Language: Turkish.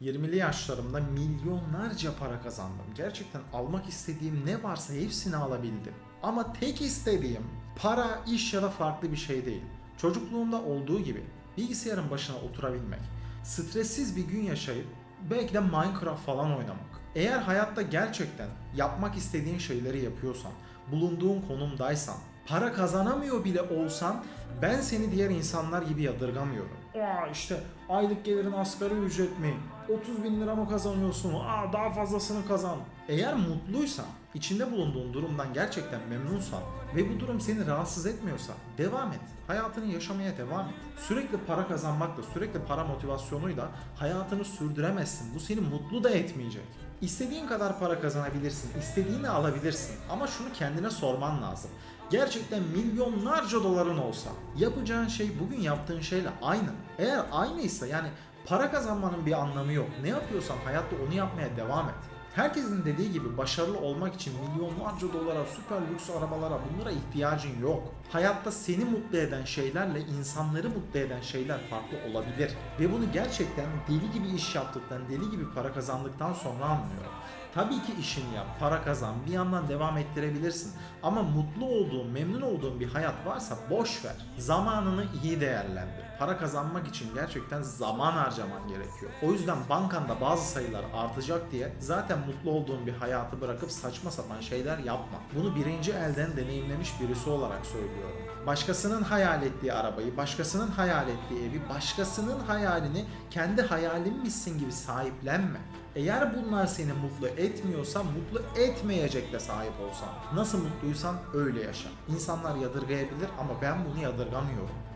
20'li yaşlarımda milyonlarca para kazandım. Gerçekten almak istediğim ne varsa hepsini alabildim. Ama tek istediğim para, iş ya da farklı bir şey değil. Çocukluğumda olduğu gibi bilgisayarın başına oturabilmek, stressiz bir gün yaşayıp belki de Minecraft falan oynamak. Eğer hayatta gerçekten yapmak istediğin şeyleri yapıyorsan, bulunduğun konumdaysan, para kazanamıyor bile olsan ben seni diğer insanlar gibi yadırgamıyorum. Aa işte aylık gelirin asgari ücret mi? 30 bin lira mı kazanıyorsun? Aa daha fazlasını kazan. Eğer mutluysan, içinde bulunduğun durumdan gerçekten memnunsan ve bu durum seni rahatsız etmiyorsa devam et. Hayatını yaşamaya devam et. Sürekli para kazanmakla, sürekli para motivasyonuyla hayatını sürdüremezsin. Bu seni mutlu da etmeyecek. İstediğin kadar para kazanabilirsin, istediğini alabilirsin ama şunu kendine sorman lazım. Gerçekten milyonlarca doların olsa yapacağın şey bugün yaptığın şeyle aynı. Eğer aynıysa yani para kazanmanın bir anlamı yok. Ne yapıyorsan hayatta onu yapmaya devam et. Herkesin dediği gibi başarılı olmak için milyonlarca dolara, süper lüks arabalara bunlara ihtiyacın yok. Hayatta seni mutlu eden şeylerle insanları mutlu eden şeyler farklı olabilir. Ve bunu gerçekten deli gibi iş yaptıktan, deli gibi para kazandıktan sonra anlıyorum. Tabii ki işini yap, para kazan, bir yandan devam ettirebilirsin. Ama mutlu olduğun, memnun olduğun bir hayat varsa boş ver. Zamanını iyi değerlendir. Para kazanmak için gerçekten zaman harcaman gerekiyor. O yüzden bankanda bazı sayılar artacak diye zaten mutlu olduğun bir hayatı bırakıp saçma sapan şeyler yapma. Bunu birinci elden deneyimlemiş birisi olarak söylüyorum. Başkasının hayal ettiği arabayı, başkasının hayal ettiği evi, başkasının hayalini kendi hayalinmişsin gibi sahiplenme. Eğer bunlar seni mutlu etmiyorsa mutlu etmeyecek de sahip olsan. Nasıl mutluysan öyle yaşa. İnsanlar yadırgayabilir ama ben bunu yadırgamıyorum.